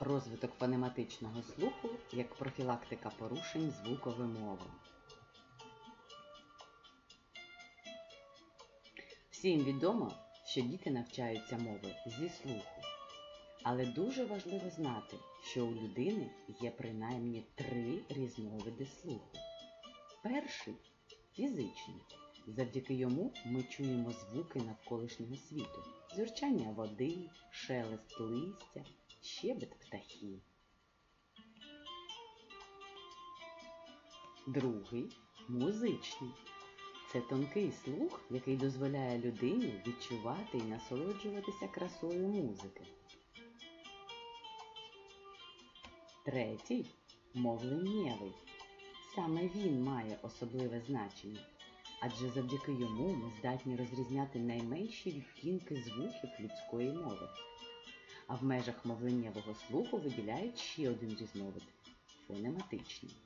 Розвиток фонематичного слуху як профілактика порушень звукової. Всім відомо, що діти навчаються мови зі слуху. Але дуже важливо знати, що у людини є принаймні три різновиди слуху. Перший фізичний. Завдяки йому ми чуємо звуки навколишнього світу, зюрчання води, шелест листя, щебет птахів. Другий музичний. Це тонкий слух, який дозволяє людині відчувати і насолоджуватися красою музики. Третій мовленнєвий. Саме він має особливе значення, адже завдяки йому ми здатні розрізняти найменші відтінки звуків людської мови. А в межах мовленнєвого слуху виділяють ще один різновид фонематичний.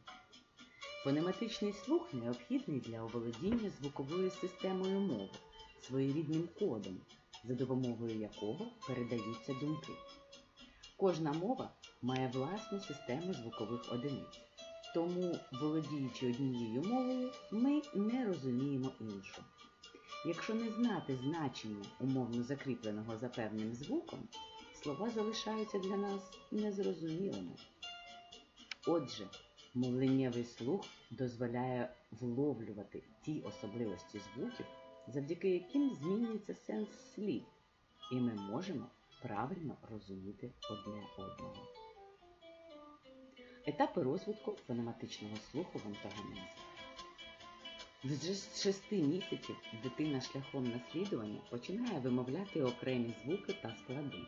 Фонематичний слух необхідний для оволодіння звуковою системою мови, своєрідним кодом, за допомогою якого передаються думки. Кожна мова має власну систему звукових одиниць, тому, володіючи однією мовою, ми не розуміємо іншу. Якщо не знати значення умовно закріпленого за певним звуком, слова залишаються для нас незрозумілими. Отже, мовленнєвий слух дозволяє вловлювати ті особливості звуків, завдяки яким змінюється сенс слів, і ми можемо правильно розуміти одне одного. Етапи розвитку фонематичного слуху в антагонезі. З 6 місяців дитина шляхом наслідування починає вимовляти окремі звуки та склади,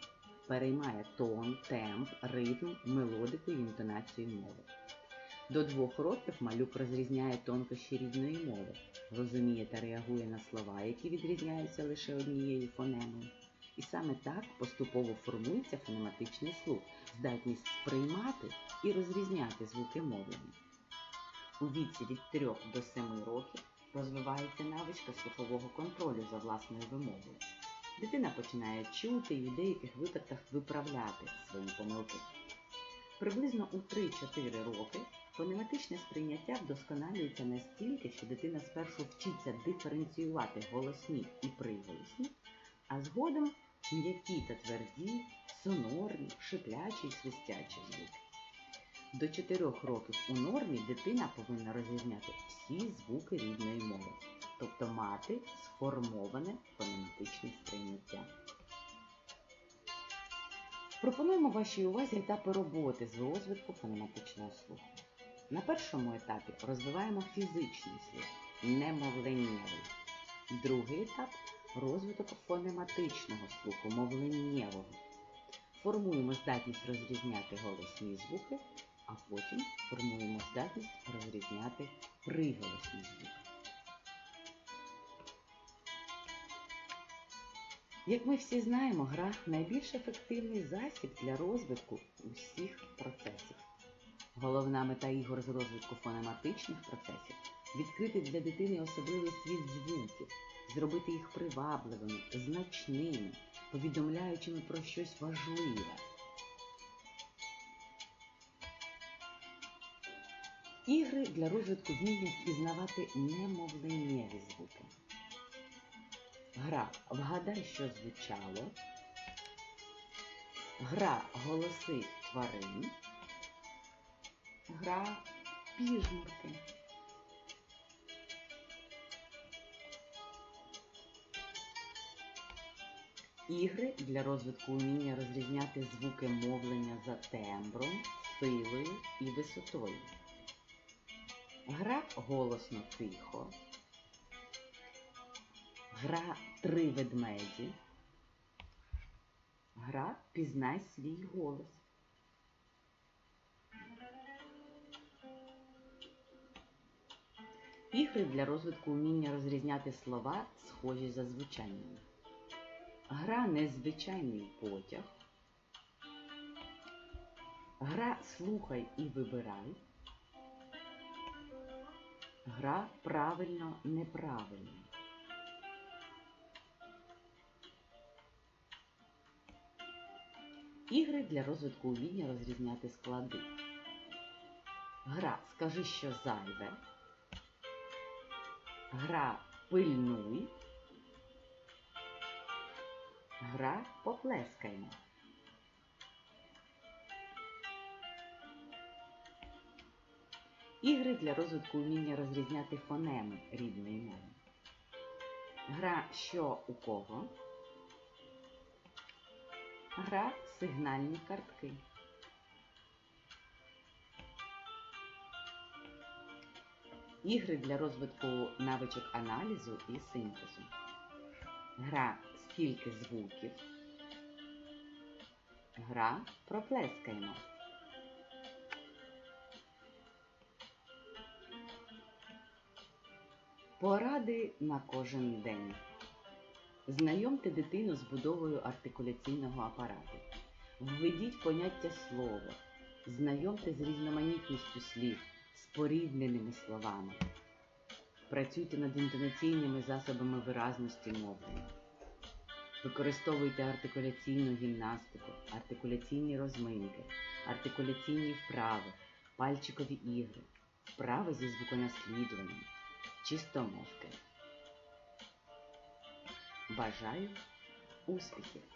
переймає тон, темп, ритм, мелодику і інтонацію мови. До двох років малюк розрізняє тонкощі рідної мови, розуміє та реагує на слова, які відрізняються лише однією фонемою. І саме так поступово формується фонематичний слух, здатність сприймати і розрізняти звуки мовлення. У віці від 3 до 7 років розвивається навичка слухового контролю за власною вимовою. Дитина починає чути і в деяких випадках виправляти свої помилки. Приблизно у 3-4 роки фонематичне сприйняття вдосконалюється настільки, що дитина спершу вчиться диференціювати голосні і приголосні, а згодом м'які та тверді, сонорні, шиплячі й свистячі звуки. До 4 років у нормі дитина повинна розрізняти всі звуки рідної мови, тобто мати сформоване фонематичне сприйняття. Пропонуємо вашій увазі етапи роботи з розвитку фонематичного слуху. На першому етапі розвиваємо фізичний слух, немовленнєвий. Другий етап розвиток фонематичного слуху, мовленнєвого. Формуємо здатність розрізняти голосні звуки, а потім формуємо здатність розрізняти приголосні звуки. Як ми всі знаємо, гра найбільш ефективний засіб для розвитку усіх процесів. Головна мета ігор з розвитку фонематичних процесів відкрити для дитини особливий світ звуків, зробити їх привабливими, значними, повідомляючими про щось важливе. Ігри для розвитку вміння впізнавати немовленнєві звуки. Гра Вгадай, що звучало. Гра Голоси тварин. Гра Піжмурки. Ігри для розвитку уміння розрізняти звуки мовлення за тембром, силою і висотою. Гра голосно тихо. Гра три ведмеді. Гра Пізнай свій голос. Ігри для розвитку уміння розрізняти слова, схожі за звучанням. Гра Незвичайний потяг. Гра Слухай і вибирай. Гра правильно неправильно. Ігри для розвитку уміння розрізняти склади. Гра Скажи, що зайве. Гра Пильнуй. Гра Поплескаймо. Ігри для розвитку уміння розрізняти фонеми рідної мови. Гра Що у кого. Гра Сигнальні картки. Ігри для розвитку навичок аналізу і синтезу. Гра Скільки звуків. Гра Проплескаємо. Поради на кожен день. Знайомте дитину з будовою артикуляційного апарату. Введіть поняття слова. Знайомте з різноманітністю слів, спорідненими словами. Працюйте над інтонаційними засобами виразності мовлення. Використовуйте артикуляційну гімнастику, артикуляційні розминки, артикуляційні вправи, пальчикові ігри, вправи зі звуконаслідуванням, чистомовки. Бажаю успіхів!